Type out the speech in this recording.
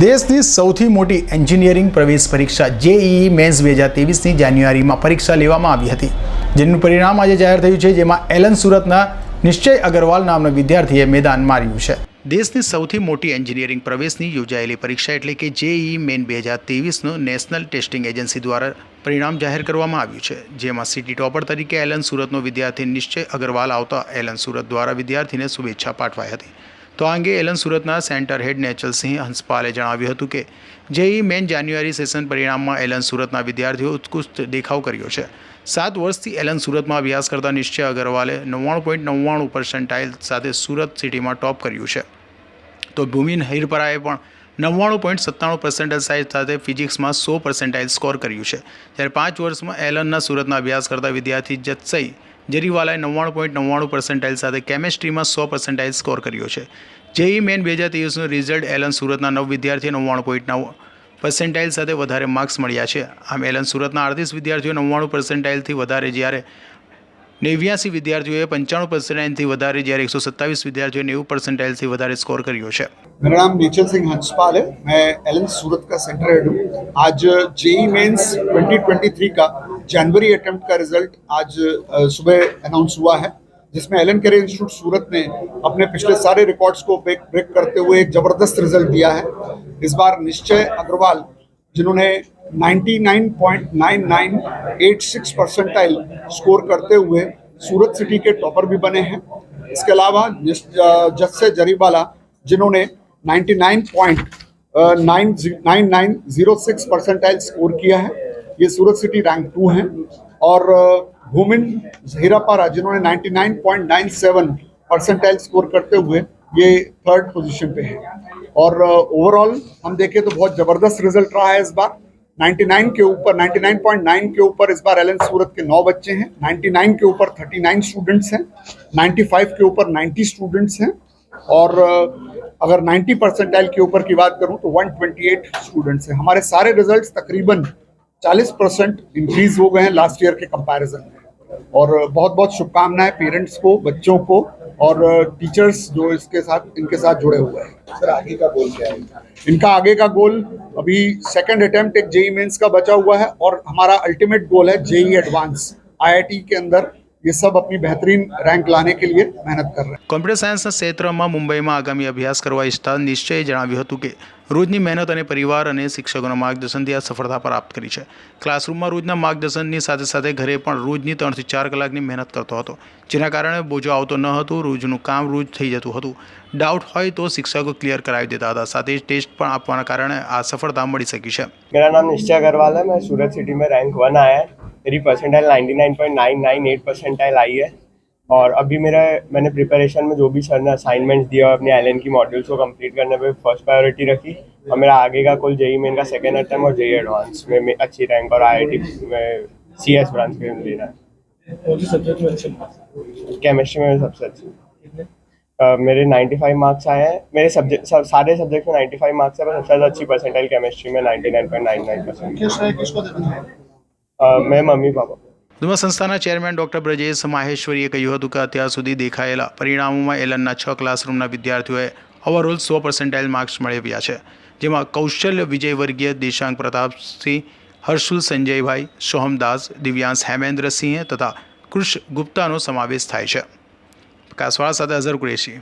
દેશની સૌથી મોટી એન્જિનિયરિંગ પ્રવેશ પરીક્ષા જેઈઈ મેન્સ બે હજાર ત્રેવીસની જાન્યુઆરીમાં પરીક્ષા લેવામાં આવી હતી, જેનું પરિણામ આજે જાહેર થયું છે, જેમાં એલન સુરતના નિશ્ચય અગરવાલ નામના વિદ્યાર્થીએ મેદાન માર્યું છે. દેશની સૌથી મોટી એન્જિનિયરિંગ પ્રવેશની યોજાયેલી પરીક્ષા એટલે કે જેઈઈ મેન બે હજાર ત્રેવીસનું નેશનલ ટેસ્ટિંગ એજન્સી દ્વારા પરિણામ જાહેર કરવામાં આવ્યું છે, જેમાં સિટી ટોપર તરીકે એલન સુરતનો વિદ્યાર્થી નિશ્ચય અગરવાલ આવતા એલન સુરત દ્વારા વિદ્યાર્થીને શુભેચ્છા પાઠવાઈ હતી. તો આ અંગે એલન સુરતના સેન્ટર હેડ નેચલસિંહ હંસપાલે જણાવ્યું હતું કે, જેઈ મેન જાન્યુઆરી સેશન પરિણામમાં એલન સુરતના વિદ્યાર્થીઓ ઉત્કૃષ્ટ દેખાવ કર્યો છે. સાત વર્ષથી એલન સુરતમાં અભ્યાસ કરતા નિશ્ચય અગરવાલે નવ્વાણું પોઈન્ટ નવ્વાણું પર્સન્ટાઇલ સાથે સુરત સિટીમાં ટોપ કર્યું છે. તો ભૂમિન હિરપરાએ પણ નવ્વાણું પોઈન્ટ સત્તાણું પર્સન્ટાઇલ સાઇઝ સાથે ફિઝિક્સમાં સો પર્સન્ટાઇલ સ્કોર કર્યું છે. જ્યારે પાંચ વર્ષમાં એલનના સુરતના અભ્યાસ કરતા વિદ્યાર્થી જત્સઈ જરીવાલાએ નવ્વાણું પોઈન્ટ નવ્વાણું પર્સન્ટાઇલ સાથે કેમેસ્ટ્રીમાં સો પર્સન્ટાઇલ સ્કોર કર્યો છે જેઈ મેન બે હજાર ત્રેવીસનું રિઝલ્ટ એલન સુરતના નવ વિદ્યાર્થીઓ નવ્વાણું પોઈન્ટ નવ પર્સન્ટાઇલ સાથે વધારે માર્ક્સ મળ્યા છે આમ એલન સુરતના અડતીસ વિદ્યાર્થીઓ નવ્વાણું પર્સન્ટાઇલથી વધારે જ્યારે નેવ્યાસી વિદ્યાર્થીઓએ પંચાણું પર્સન્ટાઇલથી વધારે જ્યારે એકસો સત્તાવીસ વિદ્યાર્થીઓએ નેવું પર્સન્ટાઇલથી વધારે स्कोर કર્યો છે मेरा नाम नेचर सिंह हंसपाल है मैं एल सूरत का सेंटर हेड हूँ आज जेई मेंस 2023 का जनवरी अटेम्प्ट का रिज़ल्ट आज सुबह अनाउंस हुआ है जिसमें एल एलन कैरियर इंस्टीट्यूट सूरत ने अपने पिछले सारे रिकॉर्ड्स को ब्रेक ब्रेक करते हुए एक ज़बरदस्त रिज़ल्ट दिया है। इस बार निश्चय अग्रवाल जिन्होंने 99.9986 परसेंटाइल स्कोर करते हुए सूरत सिटी के टॉपर भी बने हैं। इसके अलावा जस्से जरीवाला जिन्होंने uh, 99.9906 परसेंटाइल स्कोर किया है। ये सूरत सिटी रैंक टू हैं। और भूमिन हीरापारा जिन्होंने 99.97 परसेंटाइल स्कोर करते हुए ये थर्ड पोजीशन पे है। और ओवरऑल हम देखें तो बहुत ज़बरदस्त रिज़ल्ट रहा है इस बार। 99 के ऊपर 99.9 के ऊपर इस बार एलन सूरत के नौ बच्चे हैं। 99 के ऊपर 39 स्टूडेंट्स हैं। 95 के ऊपर 90 स्टूडेंट्स हैं। और अगर 90 परसेंटाइल के ऊपर की बात करूँ तो 128 स्टूडेंट्स हैं। हमारे सारे रिजल्ट्स तकरीबन 40 परसेंट इंक्रीज हो गए हैं लास्ट ईयर के कंपैरिजन में। और बहुत बहुत शुभकामनाएँ पेरेंट्स को बच्चों को और टीचर्स जो इसके साथ इनके साथ जुड़े हुए हैं। सर आगे का गोल क्या है? इनका आगे का गोल अभी सेकंड अटेम्प्ट एक जेई मेंस का बचा हुआ है और हमारा अल्टीमेट गोल है जेई एडवांस आईआईटी के अंदर ये सब अपनी बेहतरीन रैंक लाने के लिए मेहनत कर रहे हैं કોમ્પ્યુટર સાયન્સના ક્ષેત્રમાં મુંબઈમાં આગામી અભ્યાસ કરવા ઈચ્છતા નિશ્ચયે જણાવ્યું હતું કે રોજની મહેનત અને પરિવાર અને શિક્ષકોના માર્ગદર્શનથી આ સફળતા પ્રાપ્ત કરી છે ક્લાસરૂમમાં રોજના માર્ગદર્શનની સાથે સાથે ઘરે પણ રોજની ત્રણથી ચાર કલાકની મહેનત કરતો હતો જેના કારણે બોજો આવતો ન હતો રોજનું કામ રોજ થઈ જતું હતું ડાઉટ હોય તો શિક્ષકો ક્લિયર કરાવી દેતા હતા સાથે જ ટેસ્ટ પણ આપવાના કારણે આ સફળતા મળી શકી છે मेरा नाम निश्चय अग्रवाल है मैं सूरत सिटी में रैंक वन आया है मेरी परसेंटाइल 99.998 परसेंटाइल आई है। और अभी मेरा मैंने प्रिपरेशन में जो भी सर ने असाइनमेंट्स दिया और अपने एल की मॉड्यूल्स को कंप्लीट करने पे फ़र्स्ट प्रायोरिटी रखी और मेरा आगे का कुल जेई मेन का सेकेंड अटैम्प और जेई एडवांस में में अच्छी रैंक और आई आई टी में सी एस ब्रांच में लेना है। अच्छे? केमिस्ट्री में सबसे अच्छी। अ, मेरे 95 मार्क्स आए हैं। मेरे सब्जेक्ट सब, सारे सब्जेक्ट में 95 मार्क्स है पर सबसे ज़्यादा अच्छी परसेंटाइल केमिस्ट्री में 99.99 परसेंट મેં મમ્મી પાપા ધુમા સંસ્થાના ચેરમેન ડોક્ટર બ્રજેશ માહેશ્વરીએ કહ્યું હતું કે અત્યાર સુધી દેખાયેલા પરિણામોમાં એલનના છ ક્લાસરૂમના વિદ્યાર્થીઓએ ઓવરઓલ સો પર્સન્ટાઇલ માર્ક્સ મેળવ્યા છે, જેમાં કૌશલ્ય વિજયવર્ગીય દિશાંક પ્રતાપસિંહ, હર્ષુલ સંજયભાઈ સોહમદાસ દિવ્યાંશ હેમેન્દ્રસિંહ તથા કૃષ ગુપ્તાનો સમાવેશ થાય છે. પ્રકાશવાળા સાથે અઝર કુરેશી.